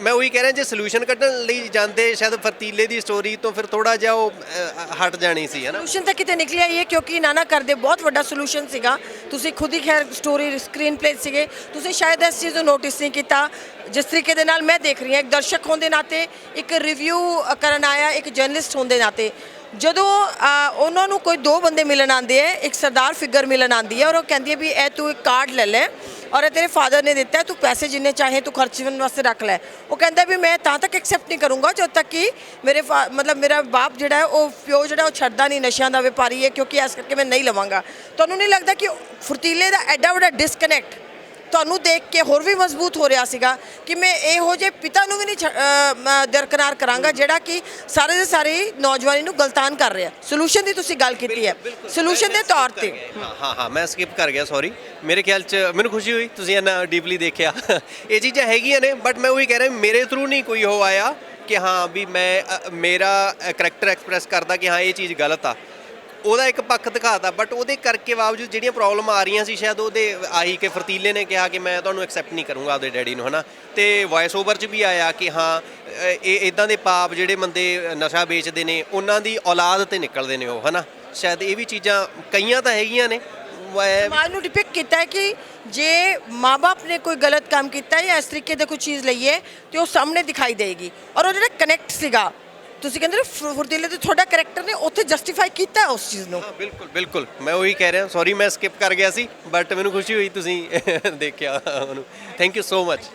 ਮੈਂ ਉਹੀ ਕਹਿ ਰਿਹਾ ਜੇ ਸੋਲੂਸ਼ਨ ਕੱਢਣ ਲਈ ਜਾਂਦੇ ਸ਼ਾਇਦ ਫਰਤੀਲੇ ਦੀ ਸਟੋਰੀ ਤੋਂ ਫਿਰ ਥੋੜਾ ਜਿਹਾ ਉਹ ਅ, ਹਟ ਜਾਣੀ ਸੀ ਹਨਾ ਸੋਲੂਸ਼ਨ ਤਾਂ ਕਿਤੇ ਨਿਕਲਿਆ ਹੀ ਹੈ ਕਿਉਂਕਿ ਨਾਨਾ ਕਰਦੇ ਬਹੁਤ ਵੱਡਾ ਸੋਲੂਸ਼ਨ ਸੀਗਾ। ਤੁਸੀਂ ਖੁਦ ਹੀ ਖੈਰ ਸਟੋਰੀ ਸਕਰੀਨ ਪਲੇ ਸੀਗੇ। ਤੁਸੀਂ ਸ਼ਾਇਦ ਇਸ ਚੀਜ਼ ਨੂੰ ਨੋਟਿਸ ਨਹੀਂ ਕੀਤਾ। ਜਿਸ ਤਰੀਕੇ ਦੇ ਨਾਲ ਮੈਂ ਦੇਖ ਰਹੀ ਹਾਂ ਇੱਕ ਦਰਸ਼ਕ ਹੋਣ ਦੇ ਨਾਤੇ ਇੱਕ ਰਿਵਿਊ ਕਰਨ ਆਇਆ ਇੱਕ ਜਰਨਲਿਸਟ ਹੋਣ ਦੇ ਨਾਤੇ। ਜਦੋਂ ਅ, ਉਹਨਾਂ ਨੂੰ ਕੋਈ ਦੋ ਬੰਦੇ ਮਿਲਣ ਆਉਂਦੇ ਹੈ ਇੱਕ ਸਰਦਾਰ ਫਿਗਰ ਮਿਲਣ ਆਉਂਦੀ ਹੈ ਔਰ ਉਹ ਕਹਿੰਦੀ ਹੈ ਵੀ ਇਹ ਤੂੰ ਇੱਕ ਕਾਰਡ ਲੈ ਲੈ। ਔਰ ਇਹ ਤੇਰੇ ਫਾਦਰ ਨੇ ਦਿੱਤਾ, ਤੂੰ ਪੈਸੇ ਜਿੰਨੇ ਚਾਹੇ ਤੂੰ ਖਰਚਣ ਵਾਸਤੇ ਰੱਖ ਲੈ। ਉਹ ਕਹਿੰਦਾ ਵੀ ਮੈਂ ਤਾਂ ਤੱਕ ਐਕਸੈਪਟ ਨਹੀਂ ਕਰੂੰਗਾ, ਜਦੋਂ ਤੱਕ ਕਿ ਮੇਰੇ ਫਾ- ਮਤਲਬ ਮੇਰਾ ਬਾਪ ਜਿਹੜਾ ਹੈ, ਉਹ ਪਿਓ ਜਿਹੜਾ, ਉਹ ਛੱਡਦਾ ਨਹੀਂ ਨਸ਼ਿਆਂ ਦਾ ਵਪਾਰੀ ਹੈ, ਕਿਉਂਕਿ ਇਸ ਕਰਕੇ ਮੈਂ ਨਹੀਂ ਲਵਾਂਗਾ। ਤੁਹਾਨੂੰ ਨਹੀਂ ਲੱਗਦਾ ਕਿ ਫੁਰਤੀਲੇ ਦਾ ਐਡਾ ਵੱਡਾ ਡਿਸਕਨੈਕਟ ਤੁਹਾਨੂੰ ਦੇਖ ਕੇ ਹੋਰ ਵੀ ਮਜ਼ਬੂਤ ਹੋ ਰਿਹਾ ਸੀਗਾ ਕਿ ਮੈਂ ਇਹੋ ਜਿਹੇ ਪਿਤਾ ਨੂੰ ਵੀ ਨਹੀਂ ਦਰਕਨਾਰ ਕਰਾਂਗਾ ਜਿਹੜਾ ਕਿ ਸਾਰੇ ਦੇ ਸਾਰੇ ਨੌਜਵਾਨੀ ਨੂੰ ਗਲਤਾਨ ਕਰ ਰਿਹਾ। ਸੋਲੂਸ਼ਨ ਦੀ ਤੁਸੀਂ ਗੱਲ ਕੀਤੀ ਹੈ। ਸੋਲੂਸ਼ਨ ਦੇ ਤੌਰ ਤੇ। ਹਾਂ ਹਾਂ ਹਾਂ ਮੈਂ ਸਕਿਪ ਕਰ ਗਿਆ ਸੌਰੀ ਮੇਰੇ ਖਿਆਲ 'ਚ ਮੈਨੂੰ ਖੁਸ਼ੀ ਹੋਈ ਤੁਸੀਂ ਇੰਨਾ ਡੀਪਲੀ ਦੇਖਿਆ। ਇਹ ਚੀਜ਼ਾਂ ਹੈਗੀਆਂ ਨੇ ਬਟ ਮੈਂ ਉਹੀ ਕਹਿ ਰਿਹਾ ਮੇਰੇ ਥਰੂ ਨਹੀਂ ਕੋਈ ਉਹ ਆਇਆ ਕਿ ਹਾਂ ਵੀ ਮੈਂ ਮੇਰਾ ਕਰੈਕਟਰ ਐਕਸਪ੍ਰੈਸ ਕਰਦਾ ਕਿ ਹਾਂ ਇਹ ਚੀਜ਼ ਗਲਤ ਆ। ਉਹਦਾ ਇੱਕ ਪੱਖ ਦਿਖਾਤਾ ਬਟ ਉਹਦੇ ਕਰਕੇ ਬਾਵਜੂਦ ਜਿਹੜੀਆਂ ਪ੍ਰੋਬਲਮ ਆ ਰਹੀਆਂ ਸੀ, ਸ਼ਾਇਦ ਉਹਦੇ ਆਹੀ ਕਿ ਫਰਤੀਲੇ ਨੇ ਕਿਹਾ ਕਿ ਮੈਂ ਤੁਹਾਨੂੰ ਐਕਸੈਪਟ ਨਹੀਂ ਕਰੂੰਗਾ ਆਪਦੇ ਡੈਡੀ ਨੂੰ, ਹਨਾ? ਤੇ ਵਾਇਸ ਓਵਰ 'ਚ ਵੀ ਆਇਆ ਕਿ ਹਾਂ ਇਹ ਇਦਾਂ ਦੇ ਪਾਪ ਜਿਹੜੇ ਬੰਦੇ ਨਸ਼ਾ ਵੇਚਦੇ ਨੇ, ਉਹਨਾਂ ਦੀ ਔਲਾਦ ਤੇ ਨਿਕਲਦੇ ਨੇ ਉਹ, ਹਨਾ? ਸ਼ਾਇਦ ਇਹ ਵੀ ਚੀਜ਼ਾਂ ਕਈਆਂ ਤਾਂ ਹੈਗੀਆਂ ਨੇ ਸਮਾਜ ਨੂੰ ਡਿਪਿਕ ਕੀਤਾ ਹੈ ਕਿ ਜੇ ਮਾਪੇ ਨੇ ਕੋਈ ਗਲਤ ਕੰਮ ਕੀਤਾ ਜਾਂ ਇਸ ਤਰੀਕੇ ਦਾ ਕੋਈ ਚੀਜ਼ ਲਈਏ ਹੈ, ਤੇ ਉਹ ਸਾਹਮਣੇ ਦਿਖਾਈ ਦੇਗੀ। ਔਰ ਉਹ ਜਿਹੜਾ ਕਨੈਕਟ ਸੀਗਾ ਤੁਸੀਂ ਕਹਿੰਦੇ ਨਾ ਫੁ- ਫੁਰਤੀਲੇ ਤੇ ਤੁਹਾਡਾ ਕੈਰੈਕਟਰ ਨੇ ਉੱਥੇ ਜਸਟੀਫਾਈ ਕੀਤਾ ਉਸ ਚੀਜ਼ ਨੂੰ? ਹਾਂ, ਬਿਲਕੁਲ ਬਿਲਕੁਲ। ਮੈਂ ਉਹੀ ਕਹਿ ਰਿਹਾ ਸੌਰੀ ਮੈਂ ਸਕਿਪ ਕਰ ਗਿਆ ਸੀ ਬਟ ਮੈਨੂੰ ਖੁਸ਼ੀ ਹੋਈ ਤੁਸੀਂ ਦੇਖਿਆ ਉਹਨੂੰ। Thank you so much